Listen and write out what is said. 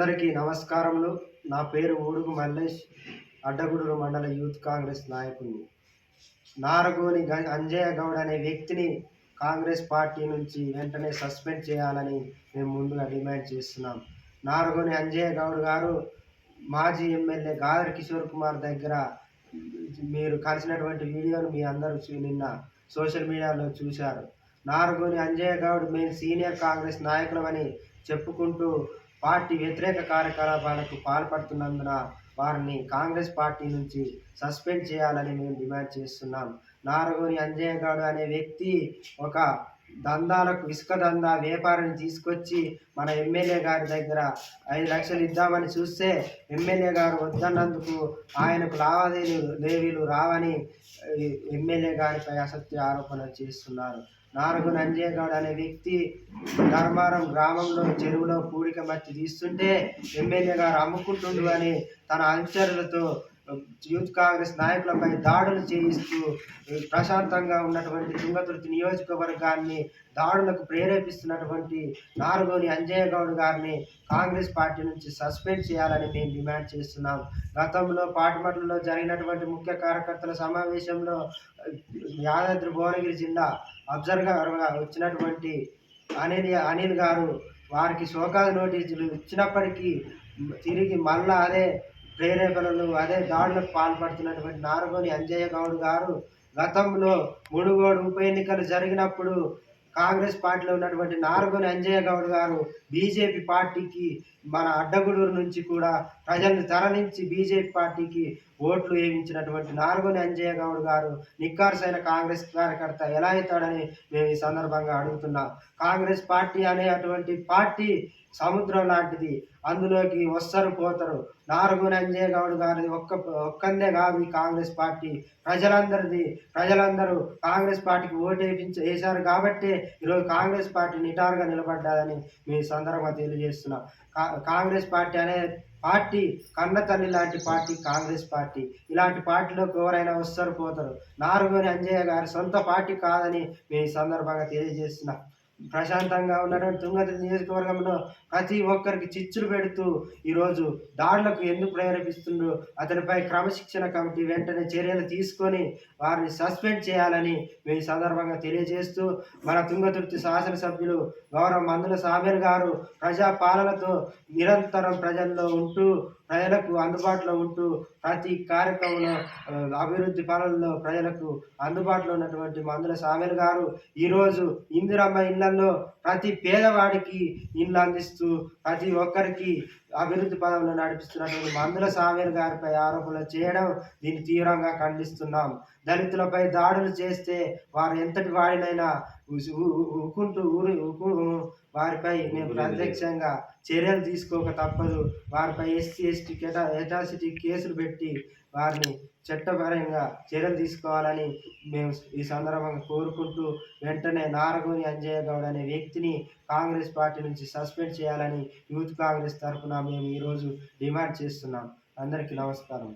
అందరికీ నమస్కారములు. నా పేరు ఓడుగు మల్లేష్ అడ్డగూడూరు మండల యూత్ కాంగ్రెస్ నాయకుడిని. నారగోని గ- అంజయ్య గౌడ్ అనే వ్యక్తిని కాంగ్రెస్ పార్టీ నుంచి వెంటనే సస్పెండ్ చేయాలని మేము ముందుగా డిమాండ్ చేస్తున్నాం. నారగోని అంజయ్య గౌడ్ గారు మాజీ ఎమ్మెల్యే గాదర్ కిషోర్ కుమార్ దగ్గర మీరు కలిసినటువంటి వీడియోను మీ అందరూ చూ- నిన్న సోషల్ మీడియాలో చూశారు. నారగోని అంజయ్య గౌడ్ మేము సీనియర్ కాంగ్రెస్ నాయకులమని చెప్పుకుంటూ పార్టీ వ్యతిరేక కార్యకలాపాలకు పాల్పడుతున్నందున వారిని కాంగ్రెస్ పార్టీ నుంచి సస్పెండ్ చేయాలని మేము డిమాండ్ చేస్తున్నాం. నారగోని అంజయ్య గౌడ్ అనే వ్యక్తి ఒక దందాలకు ఇసుక దందా వ్యాపారిని తీసుకొచ్చి మన ఎమ్మెల్యే గారి దగ్గర ఐదు లక్షలు ఇద్దామని చూస్తే ఎమ్మెల్యే గారు వద్దన్నందుకు ఆయనకు లావాదేవీలు లేవీలు రావని ఎమ్మెల్యే గారిపై అసత్య ఆరోపణలు చేస్తున్నారు. నారగు నంజేగౌడ్ అనే వ్యక్తి ధర్మారం గ్రామంలో చెరువులో పూడిక మట్టి తీస్తుంటే ఎమ్మెల్యే గారు అమ్ముకుంటుండు అని తన అనుచరులతో యూత్ కాంగ్రెస్ నాయకులపై దాడులు చేయిస్తూ ప్రశాంతంగా ఉన్నటువంటి తుంగతుర్తి నియోజకవర్గాన్ని దాడులకు ప్రేరేపిస్తున్నటువంటి నారుగోని అంజయ్య గౌడ్ గారిని కాంగ్రెస్ పార్టీ నుంచి సస్పెండ్ చేయాలని మేము డిమాండ్ చేస్తున్నాం. గతంలో పాటుమట్లలో జరిగినటువంటి ముఖ్య కార్యకర్తల సమావేశంలో యాదాద్రి భువనగిరి జిల్లా అబ్జర్వర్గా వచ్చినటువంటి అనిల్ అనిల్ గారు వారికి షోకాజ్ నోటీసులు ఇచ్చినప్పటికీ తిరిగి మళ్ళా అదే ప్రేరేపణలు అదే దాడులకు పాల్పడుతున్నటువంటి నారగోని అంజయ్య గౌడ్ గారు గతంలో మునుగోడు ఉప ఎన్నికలు జరిగినప్పుడు కాంగ్రెస్ పార్టీలో ఉన్నటువంటి నారగోని అంజయ్య గౌడ్ గారు బీజేపీ పార్టీకి మన అడ్డగూడూరు నుంచి కూడా ప్రజలను తరలించి బీజేపీ పార్టీకి ఓట్లు వేయించినటువంటి నారగోని అంజయ్య గౌడ్ గారు నిక్కార్సైన కాంగ్రెస్ కార్యకర్త ఎలా అవుతాడని మేము ఈ సందర్భంగా అడుగుతున్నాం. కాంగ్రెస్ పార్టీ అనే అటువంటి పార్టీ సముద్రం లాంటిది. అందులోకి వస్తారు పోతారు. నారగోని అంజయ్య గౌడ్ గారిది ఒక్క ఒక్కందే కాదు ఈ కాంగ్రెస్ పార్టీ. ప్రజలందరిది ప్రజలందరూ కాంగ్రెస్ పార్టీకి ఓటు వేయించి వేశారు కాబట్టి ఈరోజు కాంగ్రెస్ పార్టీ నిటారుగా నిలబడ్డాదని మీ సందర్భంగా తెలియజేస్తున్నాం. కా- కాంగ్రెస్ పార్టీ అనే పార్టీ కన్నతల్లి లాంటి పార్టీ కాంగ్రెస్ పార్టీ. ఇలాంటి పార్టీలోకి ఎవరైనా వస్తారు పోతారు. నారుగుని అంజయ్య గారి సొంత పార్టీ కాదని మేము ఈ సందర్భంగా తెలియజేస్తున్నాం. ప్రశాంతంగా ఉన్నటువంటి తుంగతుర్తి నియోజకవర్గంలో ప్రతి ఒక్కరికి చిచ్చులు పెడుతూ ఈరోజు దాడులకు ఎందుకు ప్రేరేపిస్తుండో? అతనిపై క్రమశిక్షణ కమిటీ వెంటనే చర్యలు తీసుకొని వారిని సస్పెండ్ చేయాలని మేము సందర్భంగా తెలియజేస్తూ మన తుంగతుర్తి శాసనసభ్యులు గౌరవ మందుల సాబేర్ గారు ప్రజా పాలనతో నిరంతరం ప్రజల్లో ఉంటూ ప్రజలకు అందుబాటులో ఉంటూ ప్రతి కార్యక్రమంలో అభివృద్ధి పనుల్లో ప్రజలకు అందుబాటులో ఉన్నటువంటి మందుల సామేల్ గారు ఈరోజు ఇందిరమ్మ ఇళ్ళలో ప్రతి పేదవాడికి ఇండ్లు అందిస్తూ ప్రతి ఒక్కరికి అభివృద్ధి పదంలో నడిపిస్తున్నటువంటి మందుల సామీర్ గారిపై ఆరోపణలు చేయడం దీన్ని తీవ్రంగా ఖండిస్తున్నాం. దళితులపై దాడులు చేస్తే వారు ఎంతటి వాడినైనా ఊకుంటూ ఊరి వారిపై మేము ప్రత్యక్షంగా చర్యలు తీసుకోక తప్పదు. వారిపై ఎస్సీ ఎస్టీ కేటా ఎటాసిటీ కేసులు పెట్టి వారిని చట్టపరంగా చర్యలు తీసుకోవాలని మేము ఈ సందర్భంగా కోరుకుంటూ వెంటనే నారగోని అంజయ్య గౌడ్ అనే వ్యక్తిని కాంగ్రెస్ పార్టీ నుంచి సస్పెండ్ చేయాలని యూత్ కాంగ్రెస్ తరఫున మేము ఈరోజు డిమాండ్ చేస్తున్నాం. అందరికీ నమస్కారం.